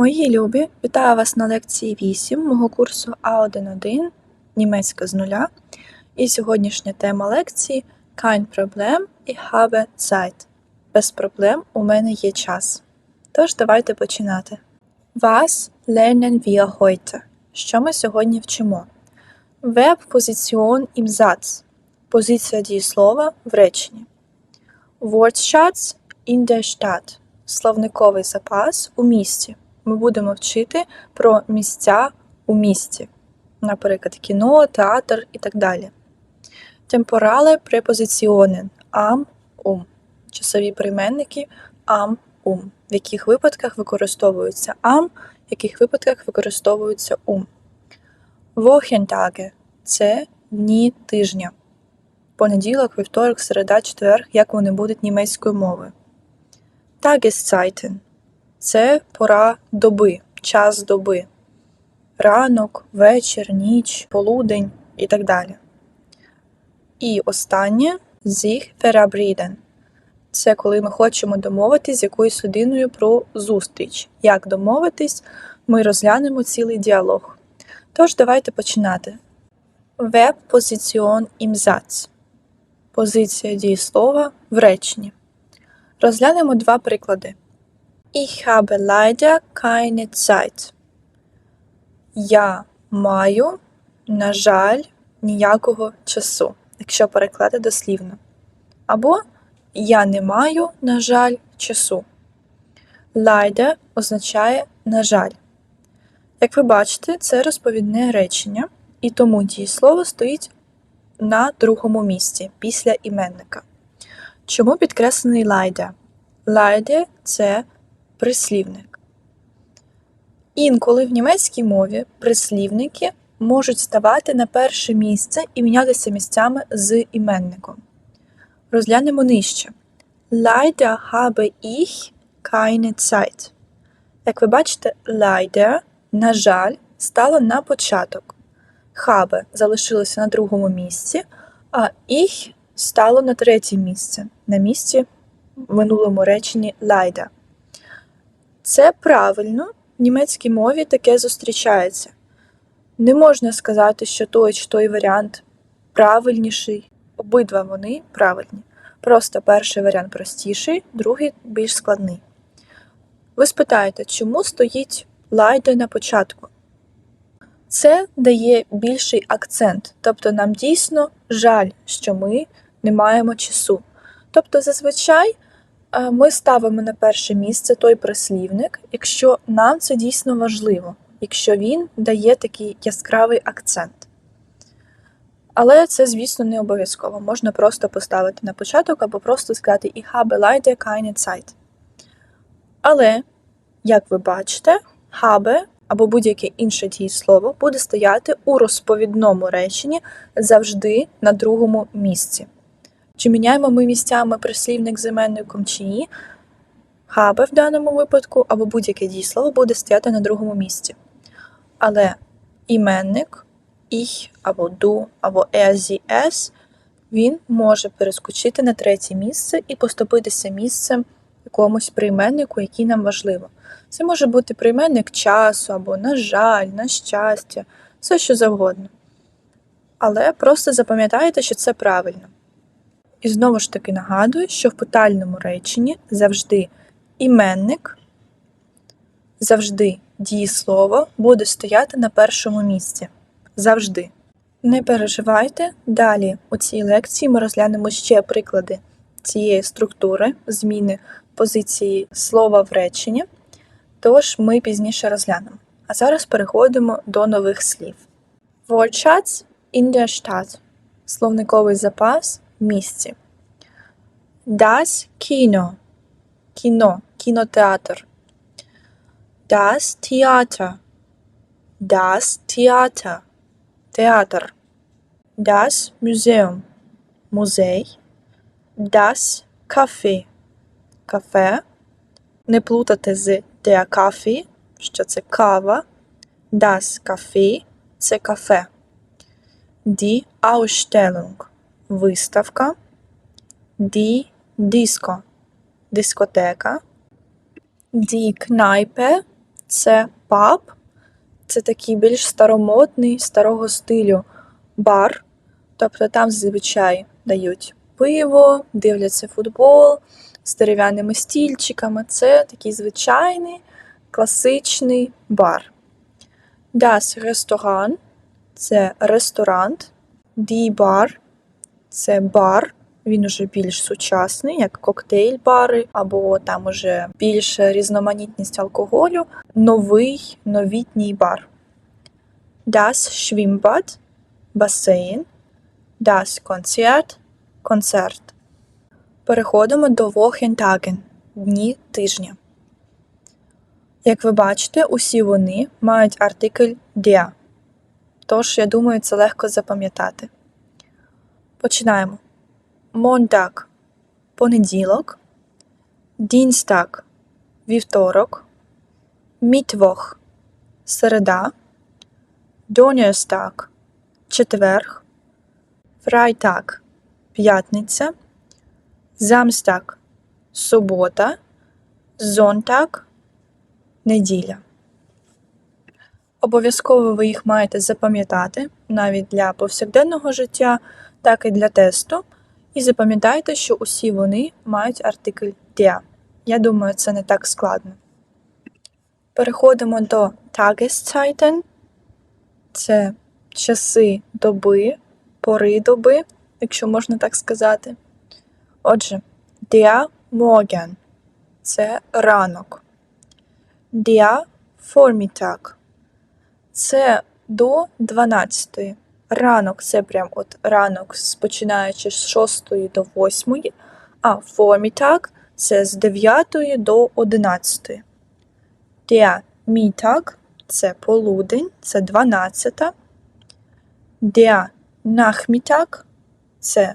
Мої любі, вітаю вас на лекції 8 мого курсу А1.1 німецька з нуля. І сьогоднішня тема лекції Kein Problem, ich habe Zeit. Без проблем у мене є час. Тож давайте починати. Was lernen wir heute? Що ми сьогодні вчимо? Verb Position im Satz. Позиція дієслова в реченні. Wortschatz in der Stadt. Словниковий запас у місті. Ми будемо вчити про місця у місті, наприклад, кіно, театр і так далі. Темпорале препозиціонен ам ум. Часові прийменники ам ум. В яких випадках використовується ам, в яких випадках використовується ум. Вохентаге це дні тижня. Понеділок, вівторок, середа, четвер, як вони будуть німецькою мовою. Tageszeiten – це пора доби, час доби. Ранок, вечір, ніч, полудень і так далі. І останнє sich verabreden. Це коли ми хочемо домовитись з якоюсь людиною про зустріч. Як домовитись, ми розглянемо цілий діалог. Тож давайте починати. Position im Satz. Позиція дієслова в реченні. Розглянемо два приклади. Ich habe leider keine Zeit. Я маю, на жаль, ніякого часу, якщо перекладати дослівно. Або Я не маю, на жаль, часу. Leider означає на жаль. Як ви бачите, це розповідне речення, і тому дієслово стоїть на другому місці після іменника. Чому підкреслений leider? Leider – це прислівник. Інколи в німецькій мові прислівники можуть ставати на перше місце і мінятися місцями з іменником. Розглянемо нижче. Leider habe ich keine Zeit. Як ви бачите, leider, на жаль, стало на початок. Habe залишилося на другому місці, а ich стало на третє місце, на місці в минулому реченні leider. Це правильно, в німецькій мові таке зустрічається. Не можна сказати, що той чи той варіант правильніший, обидва вони правильні. Просто перший варіант простіший, другий більш складний. Ви спитаєте, чому стоїть лайде на початку? Це дає більший акцент, тобто нам дійсно жаль, що ми не маємо часу. Тобто, зазвичай ми ставимо на перше місце той прислівник, якщо нам це дійсно важливо, якщо він дає такий яскравий акцент. Але це, звісно, не обов'язково. Можна просто поставити на початок або просто сказати «Ich habe leider keine Zeit». Але, як ви бачите, habe або будь-яке інше дієслово буде стояти у розповідному реченні завжди на другому місці. Чи міняємо ми місцями прислівник з іменником чи ні? Habe в даному випадку або будь-яке дієслово буде стояти на другому місці. Але іменник ich або du, або sie, es, він може перескочити на третє місце і поступитися місцем якомусь прийменнику, який нам важливо. Це може бути прийменник часу, або на жаль, на щастя, все що завгодно. Але просто запам'ятайте, що це правильно. І знову ж таки нагадую, що в питальному реченні завжди іменник, завжди дієслово буде стояти на першому місці. Завжди. Не переживайте. Далі у цій лекції ми розглянемо ще приклади цієї структури зміни позиції слова в реченні, тож ми пізніше розглянемо. А зараз переходимо до нових слів. Wortschatz in der Stadt. Словниковий запас місці. Das Kino. Кіно, кінотеатр. Das Theater. Das Theater. Театр. Das Museum. Музей. Das Café. Кафе. Не плутати з der Kaffee, що це кава. Das Café – це кафе. Die Ausstellung – виставка. Die Disco – дискотека. Die Kneipe це паб, це такий більш старомодний, старого стилю бар. Тобто там зазвичай дають пиво, дивляться футбол з дерев'яними стільчиками. Це такий звичайний класичний бар. Das Restaurant – це ресторант. Die Bar – це бар. Він уже більш сучасний, як коктейль-бари, або там уже більша різноманітність алкоголю. Новий новітній бар. Das Schwimmbad – басейн. Das Konzert – концерт. Переходимо до Wochentagen – дні тижня. Як ви бачите, усі вони мають артикль der. Тож, я думаю, це легко запам'ятати. Починаємо. Montag – понеділок. Dienstag – вівторок. Mittwoch – середа. Donnerstag – четверг. Freitag – п'ятниця. Samstag – субота. Sonntag – неділя. Обов'язково ви їх маєте запам'ятати навіть для повсякденного життя, так і для тесту. І запам'ятайте, що усі вони мають артикль der. Я думаю, це не так складно. Переходимо до Tageszeiten. Це часи доби, пори доби, якщо можна так сказати. Отже, der Morgen – це ранок. Der Vormittag – це до 12. Ранок це прям от ранок, починаючи з 6 до 8, а Vormittag – це з 9 до 11. Der Mittag – це полудень, це 12. Der Nachmittag – це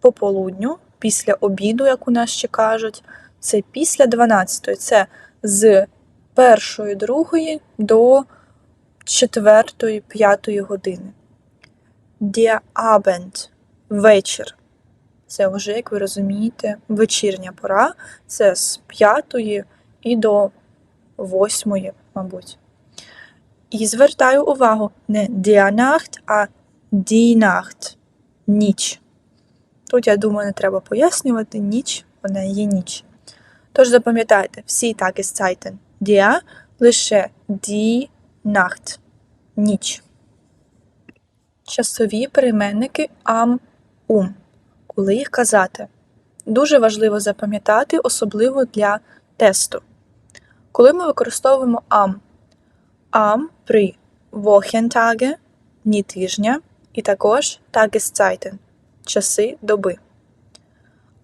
пополудню, після обіду, як у нас ще кажуть. Це після 12. Це з першої, другої до четвертої, п'ятої години. Der Abend – вечір. Це вже, як ви розумієте, вечірня пора. Це з п'ятої і до восьмої, мабуть. І звертаю увагу не der Nacht, а die Nacht – ніч. Тут, я думаю, не треба пояснювати ніч, вона є ніч. Тож запам'ятайте, всі так Tageszeiten der лише die Nacht – ніч. Часові прийменники am, um. Коли їх казати? Дуже важливо запам'ятати, особливо для тесту. Коли ми використовуємо am, am при Wochentage – дні тижня, і також Tageszeiten – часи доби.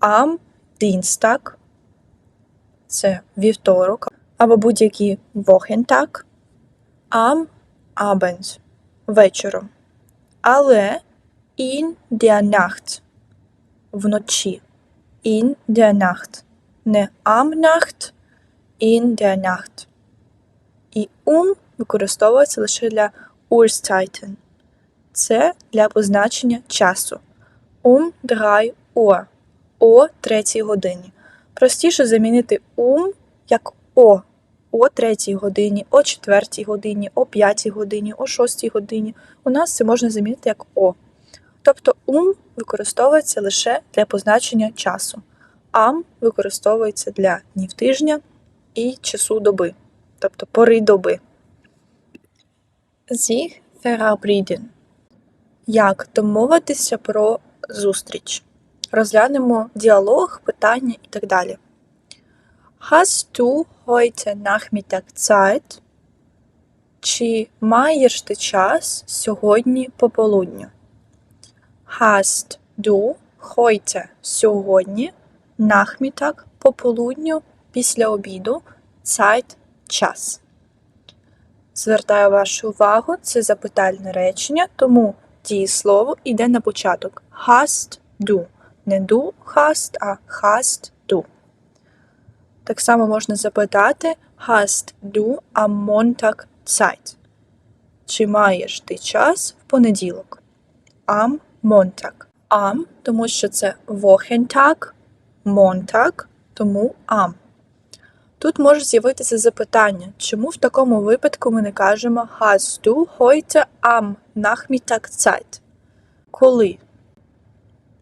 Am Dienstag – це вівторок, або будь-який Wochentag. Am Abend – вечором. Але in der Nacht – вночі. In der Nacht. Не am Nacht, in der Nacht. І um використовується лише для Uhrzeiten. Це для позначення часу. Um 3 Uhr. О третій годині. Простіше замінити um як о. О третій годині, о четвертій годині, о п'ятій годині, о шостій годині. У нас це можна замінити як о. Тобто ум використовується лише для позначення часу. Ам використовується для днів тижня і часу доби, тобто пори доби. Sich verabreden. Як домовитися про зустріч? Розглянемо діалог, питання і так далі. Hast du heute Nachmittag Zeit? Чи маєш ти час сьогодні пополудню? Hast du heute сьогодні Nachmittag пополудню після обіду Zeit час? Звертаю вашу увагу, це запитальне речення, тому дієслово йде на початок. Hast du. Не du hast, а hast du. Так само можна запитати Hast du am Montag Zeit? Чи маєш ти час в понеділок? Am Montag. Am, тому що це Wochentag, Montag, тому am. Тут може з'явитися запитання, чому в такому випадку ми не кажемо Hast du heute am Nachmittag Zeit? Коли?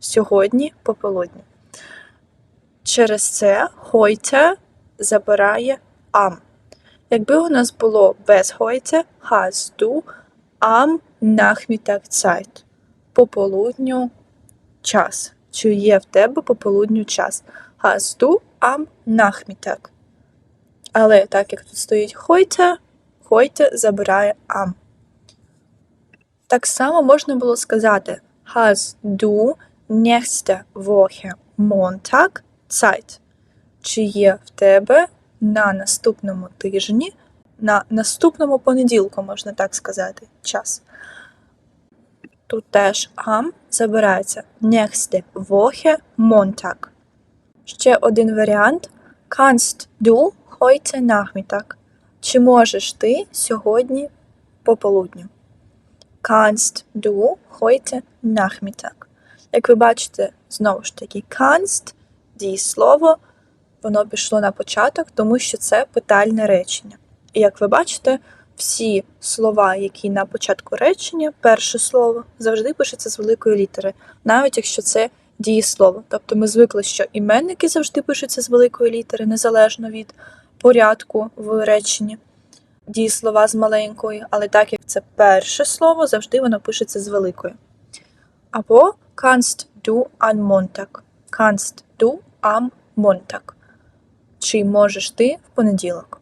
Сьогодні пополудні. Через це heute забирає am. Якби у нас було без heute, hast du am Nachmittag Zeit. Пополудню час. Чи є в тебе пополудню час? Hast du am Nachmittag. Але так як тут стоїть heute, heute забирає am. Так само можна було сказати Hast du nächste Woche Montag Zeit? Чи є в тебе на наступному тижні, на наступному понеділку, можна так сказати, час. Тут теж am забирається nächste Woche Montag. Ще один варіант. Kannst du heute Nachmittag? Чи можеш ти сьогодні пополудню? Kannst du heute Nachmittag? Як ви бачите, знову ж таки, kannst, дієслово, воно пішло на початок, тому що це питальне речення. І як ви бачите, всі слова, які на початку речення, перше слово, завжди пишеться з великої літери, навіть якщо це дієслово. Тобто ми звикли, що іменники завжди пишуться з великої літери, незалежно від порядку в реченні. Дієслова з маленької, але так як це перше слово, завжди воно пишеться з великої. Або kannst du am Montag. Kannst du am Montag. Чи можеш ти в понеділок?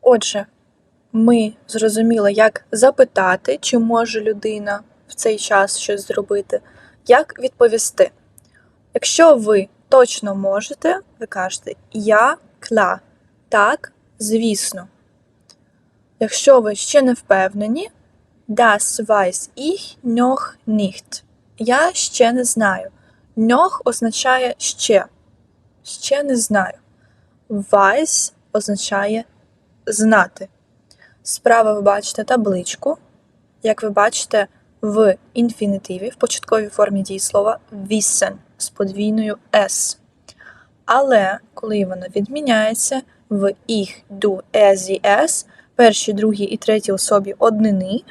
Отже, ми зрозуміли, як запитати, чи може людина в цей час щось зробити, як відповісти. Якщо ви точно можете, ви кажете Я кла. Так, звісно. Якщо ви ще не впевнені, das weiß ich noch nicht. Я ще не знаю. Noch означає ще. Ще не знаю. Weiß означає знати. Справа ви бачите табличку. Як ви бачите, в інфінітиві, в початковій формі дієслова wissen з подвійною S. Але коли воно відміняється в du, es, sie, es, першій, другій і третій особі однини,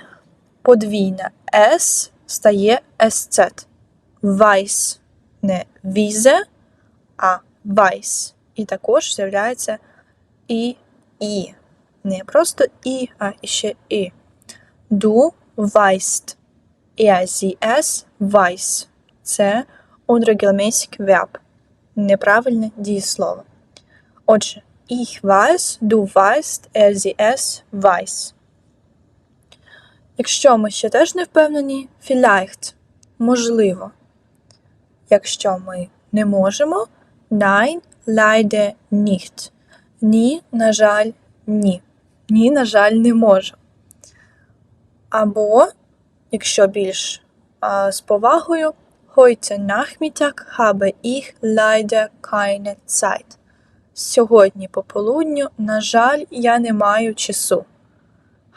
подвійна S стає SZ. Weiß. Не візе, а weiß. І також з'являється і і. Не просто і, а ще і. Du weißt. Er, sie, es, weiß. Це unregelmäßig Verb. Неправильне дієслово. Отже, ich weiß, du weißt, er, sie, es, weiß. Якщо ми ще теж не впевнені, vielleicht. Можливо. Якщо ми не можемо, nein, leider nicht. Ні, на жаль, ні. Ні, на жаль, не можу. Або, якщо більш а, з повагою, heute Nachmittag habe ich leider keine Zeit. Сьогодні пополудню, на жаль, я не маю часу.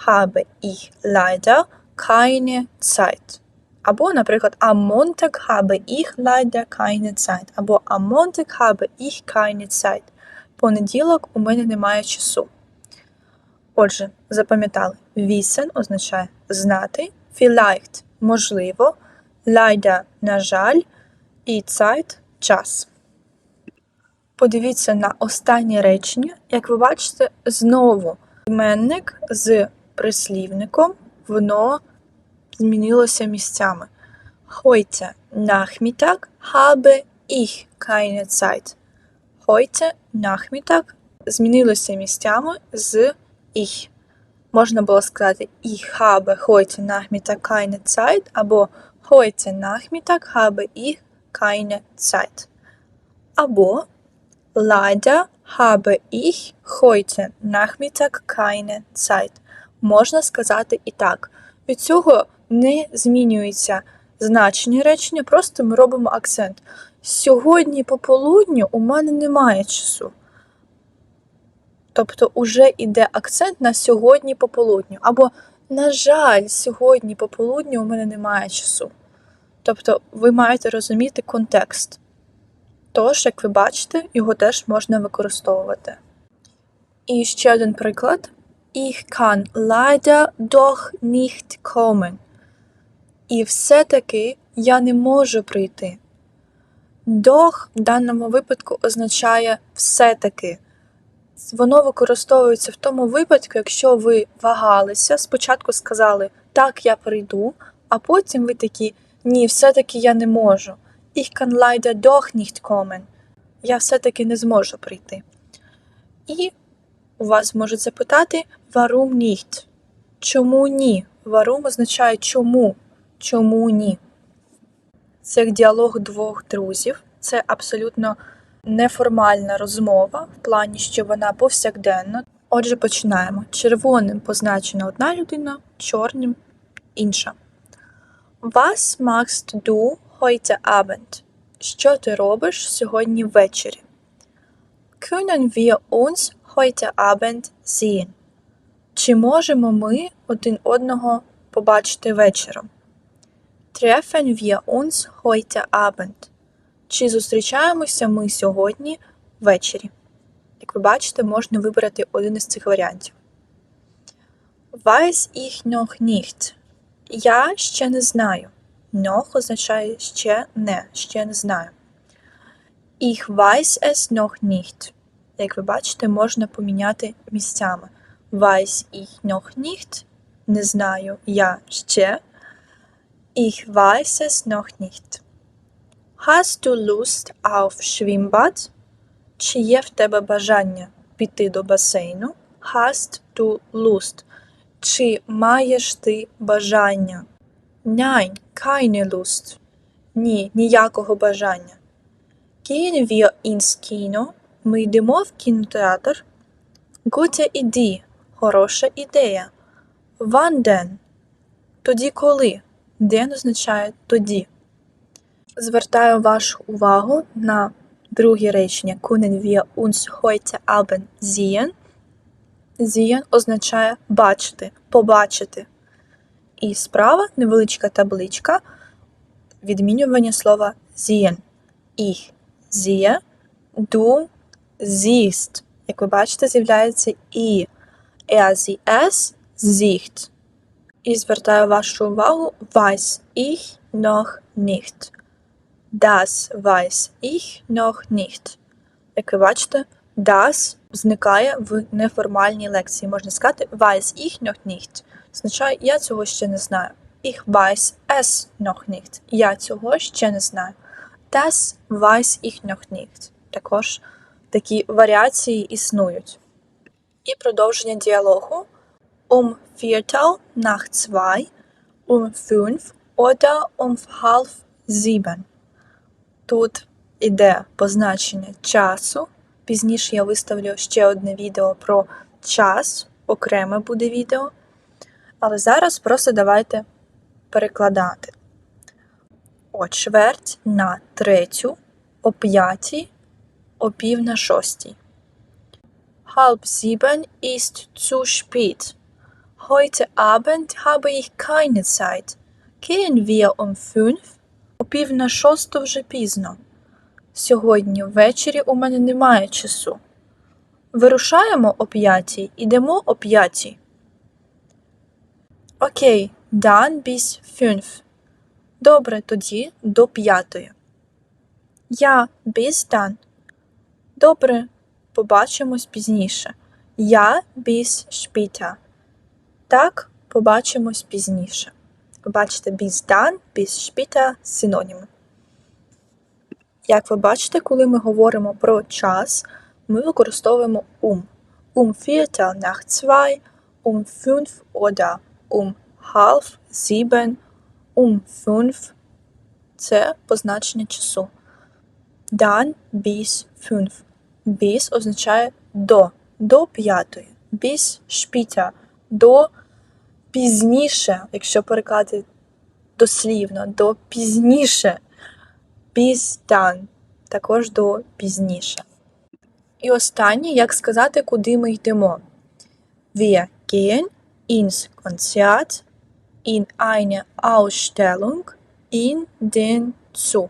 Habe ich leider keine Zeit. Або, наприклад, am Montag habe ich leider keine. Або am Montag habe ich keine Zeit. Понеділок у мене немає часу. Отже, запам'ятали, wissen означає знати, vielleicht – можливо, leider – на жаль, і Zeit – час. Подивіться на останнє речення. Як ви бачите, знову іменник з прислівником, воно змінилося місцями. Nachmittag habe ich keine Zeit. Heute Nachmittag змінилося місцями з ich. Можна було сказати keine Zeit або keine Zeit. Або leider habe ich heute Nachmittag keine Zeit. Можна сказати і так. Не змінюється значення речення, просто ми робимо акцент. Сьогодні пополудню у мене немає часу. Тобто уже йде акцент на сьогодні пополудню. Або, на жаль, сьогодні пополудню у мене немає часу. Тобто ви маєте розуміти контекст. Тож, як ви бачите, його теж можна використовувати. І ще один приклад. Ich kann leider doch nicht kommen. І все-таки я не можу прийти. Doch в даному випадку означає все-таки. Воно використовується в тому випадку, якщо ви вагалися, спочатку сказали так, я прийду, а потім ви такі ні, все-таки я не можу. Ich kann leider doch nicht kommen. Я все-таки не зможу прийти. І у вас можуть запитати warum nicht? Чому ні? Warum означає чому? Чому ні? Це діалог двох друзів. Це абсолютно неформальна розмова в плані, що вона повсякденна. Отже, починаємо. Червоним позначена одна людина, чорним інша. Was machst du heute Abend? Що ти робиш сьогодні ввечері? Können wir uns heute Abend sehen? Чи можемо ми один одного побачити вечором? Treffen wir uns heute Abend? Чи зустрічаємося ми сьогодні ввечері? Як ви бачите, можна вибрати один із цих варіантів. Weiß ich noch nicht. Я ще не знаю. Noch означає ще не, ще не знаю. Ich weiß es noch nicht. Як ви бачите, можна поміняти місцями. Weiß ich noch nicht. Не знаю я ще. Ich weiß es noch nicht. Hast du Lust auf Schwimmbad? Чи є в тебе бажання піти до басейну? Hast du Lust? Чи маєш ти бажання? Nein, keine Lust. Ні, ніякого бажання. Gehen wir ins Kino? Ми йдемо в кінотеатр. Gute Idee. Хороша ідея. Wann denn? Тоді коли? Den означає тоді. Звертаю вашу увагу на друге речення Können wir uns heute Abend sehen? Sehen означає бачити, побачити. І справа невеличка табличка відмінювання слова sehen. Ich sehe, du siehst. Як ви бачите, з'являється і. Er, sie, es, sieht. І звертаю вашу увагу weiß ich noch nicht. Das weiß ich noch nicht. Як ви бачите, das зникає в неформальній лекції. Можна сказати weiß ich noch nicht. Означає, я цього ще не знаю. Ich weiß es noch nicht. Я цього ще не знаю. Das weiß ich noch nicht. Також такі варіації існують. І продовження діалогу. Um Viertel nach zwei, um fünf oder um halb sieben. Тут іде позначення часу. Пізніше я виставлю ще одне відео про час, окреме буде відео. Але зараз просто давайте перекладати. О чверть на третю, о п'ятій, о пів на шостій. Halb sieben ist zu spät. Heute Abend habe ich keine Zeit. Gehen wir um fünf? О на шосту вже пізно. Сьогодні ввечері у мене немає часу. Вирушаємо о п'ятій, ідемо о п'ятій. Окей, dann bis fünf. Добре, тоді до п'ятої. Я bis dann. Добре, побачимось пізніше. Я bis später. Так, побачимось пізніше. Ви бачите, bis dann, bis später – синоніми. Як ви бачите, коли ми говоримо про час, ми використовуємо um. Um Viertel nach zwei, um fünf oder um halb sieben, um fünf – це позначення часу. Dann bis fünf. Bis означає до, до п'ятої. Bis später – до пізніше, якщо перекладати дослівно, до пізніше. Bis – також до пізніше. І останнє, як сказати, куди ми йдемо. Wir gehen ins Konzert, in eine Ausstellung, in den Zoo.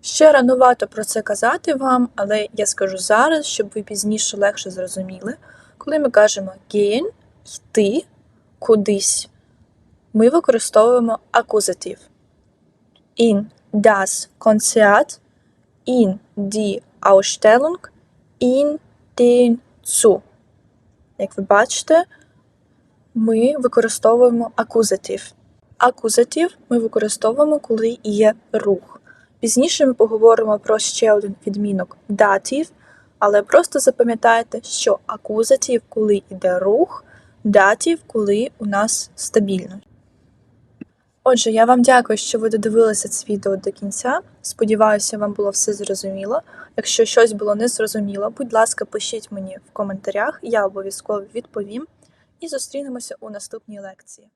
Ще ранувато про це казати вам, але я скажу зараз, щоб ви пізніше легше зрозуміли. Коли ми кажемо gehen – йти кудись, ми використовуємо акузатив. In das Konzert, in die Ausstellung, in den Zoo. Як ви бачите, ми використовуємо акузатив. Акузатив ми використовуємо, коли є рух. Пізніше ми поговоримо про ще один відмінок датів, але просто запам'ятайте, що акузатив, коли йде рух, датів, коли у нас стабільно. Отже, я вам дякую, що ви додивилися це відео до кінця. Сподіваюся, вам було все зрозуміло. Якщо щось було незрозуміло, будь ласка, пишіть мені в коментарях, я обов'язково відповім. І зустрінемося у наступній лекції.